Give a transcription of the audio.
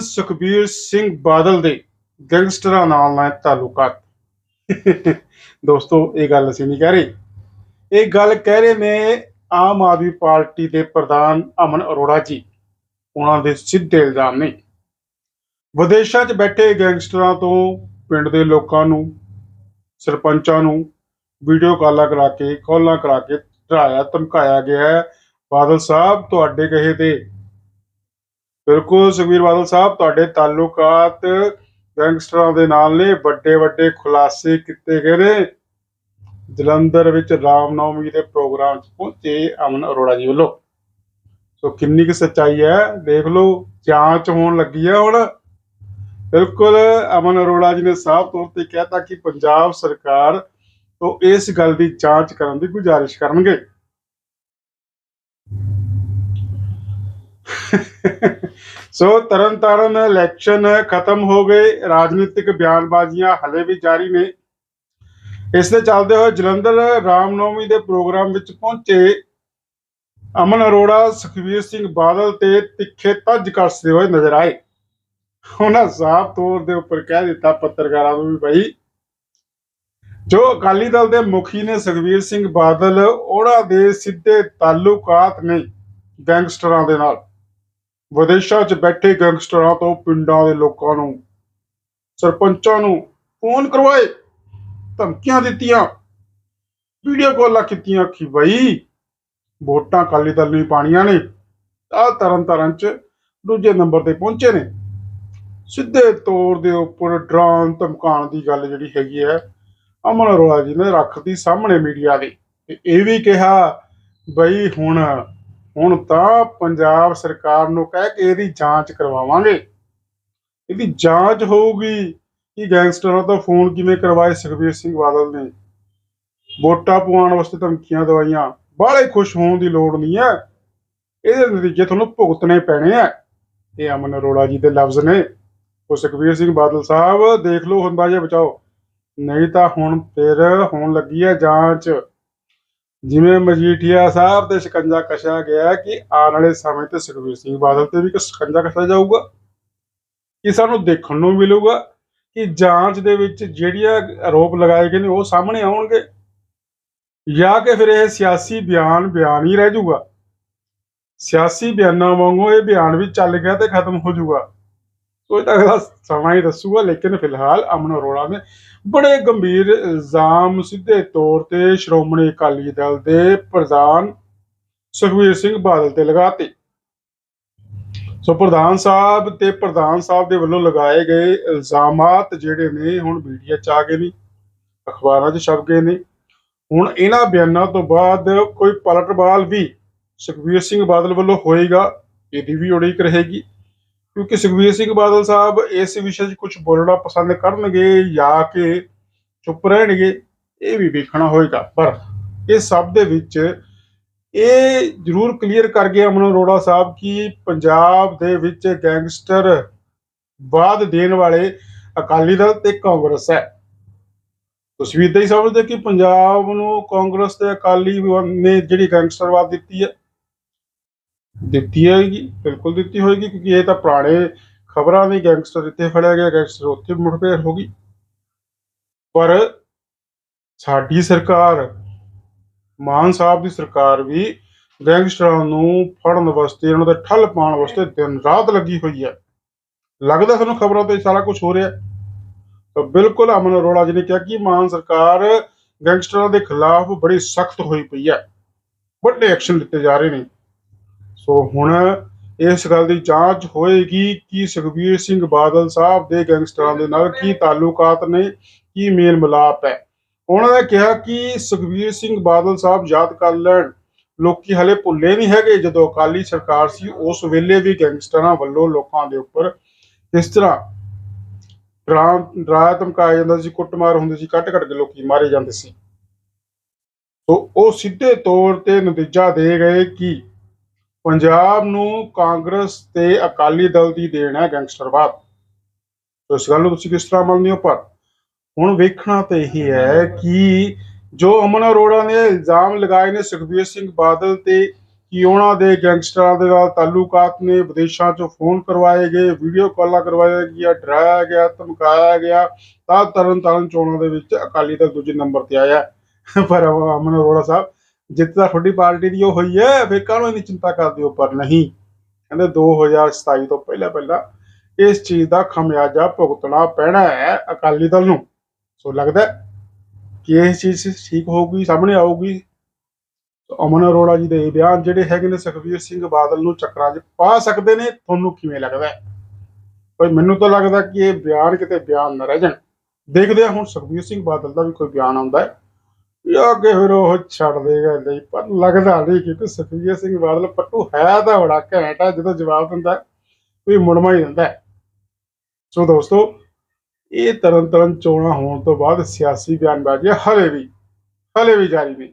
ਸੁਖਬੀਰ ਸਿੰਘ ਬਾਦਲ ਦੇ ਗੈਂਗਸਟਰਾਂ ਨਾਲ ਨਾ ਤਾਲੁਕਾਤ ਦੋਸਤੋ, ਇਹ ਗੱਲ ਅਸੀਂ ਨਹੀਂ ਕਹਿ ਰਹੇ। ਇਹ ਗੱਲ ਕਹਿ ਰਹੇ ਨੇ ਆਮ ਆਦਮੀ ਪਾਰਟੀ ਦੇ ਪ੍ਰਧਾਨ ਅਮਨ ਅਰੋੜਾ ਜੀ। ਉਹਨਾਂ ਦੇ ਸਿੱਧੇ ਇਲਜ਼ਾਮ ਨੇ। ਵਿਦੇਸ਼ਾਂ 'ਚ ਬੈਠੇ ਗੈਂਗਸਟਰਾਂ ਤੋਂ ਪਿੰਡ ਦੇ ਲੋਕਾਂ ਨੂੰ, ਸਰਪੰਚਾਂ ਨੂੰ ਵੀਡੀਓ ਕਾਲਾਂ ਕਰਾ ਕੇ ਕਾਲਾਂ ਕਰਾ ਕੇ ਡਰਾਇਆ, ਧਮਕਾਇਆ ਗਿਆ ਹੈ। ਬਾਦਲ ਸਾਹਿਬ, ਤੁਹਾਡੇ ਕਹੇ ਤੇ ਬਿਲਕੁਲ ਸੁਖਬੀਰ ਬਾਦਲ ਸਾਹਿਬ, ਤੁਹਾਡੇ ਤਾਲੁਕਾਤ ਗੈਂਗਸਟਰਾਂ ਦੇ ਨਾਲ ਨੇ, ਵੱਡੇ ਵੱਡੇ ਖੁਲਾਸੇ ਕੀਤੇ ਗਏ ਨੇ। ਜਲੰਧਰ ਵਿੱਚ ਰਾਮਨੌਮੀ ਦੇ ਪ੍ਰੋਗਰਾਮ 'ਚ ਪਹੁੰਚੇ ਅਮਨ ਅਰੋੜਾ ਜੀ ਵੱਲੋਂ। ਸੋ ਕਿੰਨੀ ਕੁ ਸੱਚਾਈ ਹੈ, ਦੇਖ ਲਓ, ਜਾਂਚ ਹੋਣ ਲੱਗੀ ਹੈ ਹੁਣ। ਬਿਲਕੁਲ ਅਮਨ ਅਰੋੜਾ ਜੀ ਨੇ ਸਾਫ਼ ਤੌਰ ਤੇ ਕਹਿਤਾ ਕਿ ਪੰਜਾਬ ਸਰਕਾਰ ਤੋਂ ਇਸ ਗੱਲ ਦੀ ਜਾਂਚ ਕਰਨ ਦੀ ਗੁਜ਼ਾਰਿਸ਼ ਕਰਨਗੇ। ਸੋ ਤਰਨਤਾਰਨ ਇਲੈਕਸ਼ਨ ਖਤਮ ਹੋ ਗਏ। ਰਾਜਨੀਤਿਕ ਬਿਆਨਬਾਜ਼ੀਆਂ ਹਲੇ ਵੀ ਜਾਰੀ ਨੇ। ਇਸ ਦੇ ਚੱਲਦੇ ਹੋਏ ਜਲੰਧਰ ਰਾਮਨੌਮੀ ਦੇ ਪ੍ਰੋਗਰਾਮ ਵਿੱਚ ਪਹੁੰਚੇ ਅਮਨ ਅਰੋੜਾ ਸੁਖਵੀਰ ਸਿੰਘ ਬਾਦਲ ਤੇ ਤਿੱਖੇ ਤੱਜ ਕੱਸਦੇ ਹੋਏ ਨਜ਼ਰ ਆਏ। ਉਹਨਾਂ ਸਾਫ਼ ਤੌਰ ਦੇ ਉੱਪਰ ਕਹਿ ਦਿੱਤਾ ਪੱਤਰਕਾਰਾਂ ਨੂੰ ਵੀ ਭਾਈ ਜੋ ਅਕਾਲੀ ਦਲ ਦੇ ਮੁਖੀ ਨੇ ਸੁਖਵੀਰ ਸਿੰਘ ਬਾਦਲ, ਉਹਨਾਂ ਦੇ ਸਿੱਧੇ ਤਾਲੁਕਾਤ ਨੇ ਗੈਂਗਸਟਰਾਂ ਦੇ ਨਾਲ। ਵਿਦੇਸ਼ਾਂ 'ਚ ਬੈਠੇ ਗੈਂਗਸਟਰਾਂ ਤੋਂ ਪਿੰਡਾਂ ਦੇ ਲੋਕਾਂ ਨੂੰ, ਸਰਪੰਚਾਂ ਨੂੰ ਫੋਨ ਕਰਵਾਏ, ਧਮਕੀਆਂ ਦਿੱਤੀਆਂ ਵੀਡੀਓ ਕਾਲਾਂ ਕੀਤੀਆਂ ਕਿ ਬਈ ਵੋਟਾਂ ਅਕਾਲੀ ਦਲ ਨੂੰ ਪਾਣੀਆਂ ਨੇ ਆ ਤਰਨ ਤਾਰਨ 'ਚ ਦੂਜੇ ਨੰਬਰ ਤੇ ਪਹੁੰਚੇ ਨੇ। ਸਿੱਧੇ ਤੌਰ ਦੇ ਉੱਪਰ ਡਰਾਉਣ, ਧਮਕਾਉਣ ਦੀ ਗੱਲ ਜਿਹੜੀ ਹੈਗੀ ਹੈ, ਅਮਨ ਅਰੋੜਾ ਜੀ ਨੇ ਰੱਖਤੀ ਸਾਹਮਣੇ ਮੀਡੀਆ ਦੇ ਤੇ ਇਹ ਵੀ ਕਿਹਾ ਬਈ ਹੁਣ ਹੁਣ ਤਾਂ ਪੰਜਾਬ ਸਰਕਾਰ ਨੂੰ ਕਹਿ ਕੇ ਇਹਦੀ ਜਾਂਚ ਕਰਵਾਵਾਂਗੇ। ਇਹਦੀ ਜਾਂਚ ਹੋਊਗੀ ਕਿ ਗੈਂਗਸਟਰਾਂ ਤੋਂ ਫੋਨ ਕਿਵੇਂ ਕਰਵਾਏ ਸੁਖਬੀਰ ਸਿੰਘ ਬਾਦਲ ਨੇ। ਵੋਟਾਂ ਪਵਾਉਣ ਵਾਸਤੇ ਧਮਕੀਆਂ ਦਵਾਈਆਂ, ਬਾਹਲੇ ਖੁਸ਼ ਹੋਣ ਦੀ ਲੋੜ ਨਹੀਂ ਹੈ। ਇਹਦੇ ਨਤੀਜੇ ਤੁਹਾਨੂੰ ਭੁਗਤਣੇ ਪੈਣੇ ਆ ਇਹ ਅਮਨ ਅਰੋੜਾ ਜੀ ਦੇ ਲਫ਼ਜ਼ ਨੇ। ਉਹ ਸੁਖਬੀਰ ਸਿੰਘ ਬਾਦਲ ਸਾਹਿਬ, ਦੇਖ ਲਓ, ਹੁੰਦਾ ਜੇ ਬਚਾਓ। ਨਹੀਂ ਤਾਂ ਹੁਣ ਫਿਰ ਹੋਣ ਲੱਗੀ ਹੈ ਜਾਂਚ। ਜਿਵੇਂ ਮਜੀਠੀਆ ਸਾਹਿਬ ਤੇ ਸ਼ਿਕੰਜਾ ਕਸ਼ਿਆ ਗਿਆ ਕਿ ਆਉਣ ਵਾਲੇ ਸਮੇਂ ਤੇ ਸੁਖਬੀਰ ਸਿੰਘ ਬਾਦਲ ਤੇ ਵੀ ਇੱਕ ਸ਼ਿਕੰਜਾ ਕਸਿਆ ਜਾਊਗਾ, ਕਿ ਸਾਨੂੰ ਦੇਖਣ ਨੂੰ ਮਿਲੂਗਾ ਕਿ ਜਾਂਚ ਦੇ ਵਿੱਚ ਜਿਹੜੀਆਂ ਆਰੋਪ ਲਗਾਏ ਗਏ ਨੇ ਉਹ ਸਾਹਮਣੇ ਆਉਣਗੇ, ਜਾਂ ਕਿ ਫਿਰ ਇਹ ਸਿਆਸੀ ਬਿਆਨ ਬਿਆਨ ਹੀ ਰਹਿ ਜਾਊਗਾ। ਸਿਆਸੀ ਬਿਆਨਾਂ ਵਾਂਗੂ ਇਹ ਬਿਆਨ ਵੀ ਚੱਲ ਗਿਆ ਤੇ ਖਤਮ ਹੋ ਜਾਊਗਾ। ਸੋ ਇਹ ਤਾਂ ਅਗਲਾ ਸਮਾਂ ਹੀ ਦੱਸੂਗਾ, ਲੇਕਿਨ ਫਿਲਹਾਲ ਅਮਨ ਅਰੋੜਾ ਨੇ ਬੜੇ ਗੰਭੀਰ ਇਲਜ਼ਾਮ ਸਿੱਧੇ ਤੌਰ ਤੇ ਸ਼੍ਰੋਮਣੀ ਅਕਾਲੀ ਦਲ ਦੇ ਪ੍ਰਧਾਨ ਸੁਖਬੀਰ ਸਿੰਘ ਬਾਦਲ ਤੇ ਲਗਾਤੇ। ਸੋ ਪ੍ਰਧਾਨ ਸਾਹਿਬ ਤੇ ਪ੍ਰਧਾਨ ਸਾਹਿਬ ਦੇ ਵੱਲੋਂ ਲਗਾਏ ਗਏ ਇਲਜ਼ਾਮਾਤ ਜਿਹੜੇ ਨੇ, ਹੁਣ ਮੀਡੀਆ 'ਚ ਆ ਗਏ ਨੇ, ਅਖਬਾਰਾਂ 'ਚ ਛਪ ਗਏ ਨੇ। ਹੁਣ ਇਹਨਾਂ ਬਿਆਨਾਂ ਤੋਂ ਬਾਅਦ ਕੋਈ ਪਲਟਵਾਲ ਵੀ ਸੁਖਬੀਰ ਸਿੰਘ ਬਾਦਲ ਵੱਲੋਂ ਹੋਏਗਾ, ਇਹਦੀ ਵੀ ਉਡੀਕ ਰਹੇਗੀ। ਕਿਉਂਕਿ ਸੁਖਬੀਰ ਸਿੰਘ ਬਾਦਲ ਸਾਹਿਬ ਇਸ ਵਿਸ਼ੇ 'ਚ ਕੁਝ ਬੋਲਣਾ ਪਸੰਦ ਕਰਨਗੇ ਜਾਂ ਕਿ ਚੁੱਪ ਰਹਿਣਗੇ, ਇਹ ਵੀ ਵੇਖਣਾ ਹੋਏਗਾ। ਪਰ ਇਹ ਸਭ ਦੇ ਵਿੱਚ ਇਹ ਜ਼ਰੂਰ ਕਲੀਅਰ ਕਰ ਗਿਆ ਅਮਨ ਅਰੋੜਾ ਸਾਹਿਬ ਕਿ ਪੰਜਾਬ ਦੇ ਵਿੱਚ ਗੈਂਗਸਟਰ ਬਾਦ ਦੇਣ ਵਾਲੇ ਅਕਾਲੀ ਦਲ ਤੇ ਕਾਂਗਰਸ ਹੈ। ਤੁਸੀਂ ਵੀ ਇਦਾਂ ਹੀ ਸਮਝਦੇ ਕਿ ਪੰਜਾਬ ਨੂੰ ਕਾਂਗਰਸ ਤੇ ਅਕਾਲੀ ਨੇ ਜਿਹੜੀ ਗੈਂਗਸਟਰਵਾਦ ਦਿੱਤੀ ਹੈ ਦਿੱਤੀ ਹੋਏਗੀ, ਬਿਲਕੁਲ ਦਿੱਤੀ ਹੋਏਗੀ, ਕਿਉਂਕਿ ਇਹ ਤਾਂ ਪੁਰਾਣੇ ਖਬਰਾਂ ਨੇ ਗੈਂਗਸਟਰ ਇੱਥੇ ਫੜਿਆ ਗਿਆ, ਗੈਂਗਸਟਰ ਉੱਥੇ ਮੁਠਭੇੜ ਹੋ ਗਈ। ਪਰ ਸਾਡੀ ਸਰਕਾਰ, ਮਾਨ ਸਾਹਿਬ ਦੀ ਸਰਕਾਰ ਵੀ ਗੈਂਗਸਟਰਾਂ ਨੂੰ ਫੜਨ ਵਾਸਤੇ, ਉਹਨਾਂ ਦੇ ਠੱਲ ਪਾਉਣ ਵਾਸਤੇ ਦਿਨ ਰਾਤ ਲੱਗੀ ਹੋਈ ਹੈ। ਲੱਗਦਾ ਸਾਨੂੰ ਖਬਰਾਂ ਤੇ ਸਾਰਾ ਕੁਝ ਹੋ ਰਿਹਾ ਤਾਂ ਬਿਲਕੁਲ ਅਮਨ ਅਰੋੜਾ ਜੀ ਨੇ ਕਿਹਾ ਕਿ ਮਾਨ ਸਰਕਾਰ ਗੈਂਗਸਟਰਾਂ ਦੇ ਖਿਲਾਫ ਬੜੀ ਸਖਤ ਹੋਈ ਪਈ ਹੈ। ਵੱਡੇ ਐਕਸ਼ਨ ਲਿੱਤੇ ਜਾ ਰਹੇ ਨੇ। ਸੋ ਹੁਣ ਇਸ ਗੱਲ ਦੀ ਜਾਂਚ ਹੋਏਗੀ ਕਿ ਸੁਖਬੀਰ ਸਿੰਘ ਬਾਦਲ ਸਾਹਿਬ ਦੇ ਗੈਂਗਸਟਰਾਂ ਦੇ ਨਾਲ ਕੀ ਤਾਲੁਕਾਤ ਨੇ, ਕੀ ਮੇਲ ਮਿਲਾਪ ਹੈ। ਉਹਨਾਂ ਨੇ ਕਿਹਾ ਕਿ ਸੁਖਬੀਰ ਸਿੰਘ ਬਾਦਲ ਸਾਹਿਬ ਯਾਦ ਕਰ ਲੈਣ। ਲੋਕੀ ਹਲੇ ਭੁੱਲੇ ਨਹੀਂ ਹੈਗੇ ਜਦੋਂ ਅਕਾਲੀ ਸਰਕਾਰ ਸੀ, ਉਸ ਵੇਲੇ ਵੀ ਗੈਂਗਸਟਰਾਂ ਵੱਲੋਂ ਲੋਕਾਂ ਦੇ ਉੱਪਰ ਕਿਸ ਤਰ੍ਹਾਂ ਡਰਾ ਡਰਾਇਆ ਧਮਕਾਇਆ ਜਾਂਦਾ ਸੀ, ਕੁੱਟਮਾਰ ਹੁੰਦੀ ਸੀ ਕੱਟ ਕੱਟ ਕੇ ਲੋਕੀ ਮਾਰੇ ਜਾਂਦੇ ਸੀ। ਸੋ ਉਹ ਸਿੱਧੇ ਤੌਰ ਤੇ ਨਤੀਜਾ ਦੇ ਗਏ ਕਿ ਪੰਜਾਬ ਨੂੰ ਕਾਂਗਰਸ ਤੇ ਅਕਾਲੀ ਦਲ ਦੀ ਦੇਣ ਹੈ ਗੈਂਗਸਟਰਵਾਦ ਸੋ ਇਸ ਗੱਲ ਨੂੰ ਤੁਸੀਂ ਕਿਸ ਤਰ੍ਹਾਂ ਮੰਨਦੇ ਹੋ ਪਰ ਹੁਣ ਵੇਖਣਾ ਤਾਂ ਇਹ ਹੈ ਕਿ ਜੋ ਅਮਨ ਅਰੋੜਾ ਨੇ ਇਲਜ਼ਾਮ ਲਗਾਏ ਨੇ ਸੁਖਬੀਰ ਸਿੰਘ ਬਾਦਲ ਤੇ ਕਿ ਉਹਨਾਂ ਦੇ ਗੈਂਗਸਟਰਾਂ ਦੇ ਨਾਲ ਤਾਲੁਕਾਤ ਨੇ, ਵਿਦੇਸ਼ਾਂ 'ਚੋਂ ਫੋਨ ਕਰਵਾਏ ਗਏ, ਵੀਡੀਓ ਕਾਲਾਂ ਕਰਵਾਇਆ ਗਿਆ ਡਰਾਇਆ ਗਿਆ, ਧਮਕਾਇਆ ਗਿਆ, ਤਾਂ ਤਰਨ ਤਾਰਨ ਚੋਣਾਂ ਦੇ ਵਿੱਚ ਅਕਾਲੀ ਦਲ ਦੂਜੇ ਨੰਬਰ ਤੇ ਆਇਆ ਪਰ ਅਮਨ ਅਰੋੜਾ ਸਾਹਿਬ ਜਿੱਤ ਤਾਂ ਤੁਹਾਡੀ ਪਾਰਟੀ ਦੀ ਉਹ ਹੋਈ ਹੈ, ਫੇਰ ਕਾਹਨੂੰ ਇਹਦੀ ਚਿੰਤਾ ਕਰਦੇ ਹੋ ਪਰ ਨਹੀਂ? ਕਹਿੰਦੇ 2027 ਤੋਂ ਪਹਿਲਾਂ ਪਹਿਲਾਂ ਇਸ ਚੀਜ਼ ਦਾ ਖਮਿਆਜਾ ਭੁਗਤਣਾ ਪੈਣਾ ਹੈ ਅਕਾਲੀ ਦਲ ਨੂੰ। ਸੋ ਲੱਗਦਾ ਕਿ ਇਹ ਚੀਜ਼ ਠੀਕ ਹੋਊਗੀ, ਸਾਹਮਣੇ ਆਊਗੀ। ਅਮਨ ਅਰੋੜਾ ਜੀ ਦੇ ਇਹ ਬਿਆਨ ਜਿਹੜੇ ਹੈਗੇ ਨੇ ਸੁਖਬੀਰ ਸਿੰਘ ਬਾਦਲ ਨੂੰ ਚੱਕਰਾਂ 'ਚ ਪਾ ਸਕਦੇ ਨੇ, ਤੁਹਾਨੂੰ ਕਿਵੇਂ ਲੱਗਦਾ ਭਾਈ ਮੈਨੂੰ ਤਾਂ ਲੱਗਦਾ ਕਿ ਇਹ ਬਿਆਨ ਕਿਤੇ ਬਿਆਨ ਨਾ ਰਹਿ ਜਾਣ। ਦੇਖਦੇ ਹਾਂ ਹੁਣ ਸੁਖਬੀਰ ਸਿੰਘ ਬਾਦਲ ਦਾ ਵੀ ਕੋਈ ਬਿਆਨ ਆਉਂਦਾ ਹੈ। ਜਾਂ ਕਿ ਫਿਰ ਉਹ ਛੱਡ ਦੇਗਾ ਨਹੀਂ ਪਰ ਲੱਗਦਾ ਨਹੀਂ ਕਿਉਂਕਿ ਸੁਖਬੀਰ ਸਿੰਘ ਬਾਦਲ ਪੱਟੂ ਹੈ ਤਾਂ ਬੜਾ ਘੈਂਟ ਹੈ ਜਦੋਂ ਜਵਾਬ ਦਿੰਦਾ ਹੈ, ਕੋਈ ਮੁੜਮਾ ਹੀ ਦਿੰਦਾ ਸੋ ਦੋਸਤੋ ਇਹ ਤਰਨ ਤਰਨ ਚੋਣਾਂ ਹੋਣ ਤੋਂ ਬਾਅਦ ਸਿਆਸੀ ਬਿਆਨਬਾਜ਼ੀ ਹਲੇ ਵੀ ਹਲੇ ਵੀ ਜਾਰੀ ਨੇ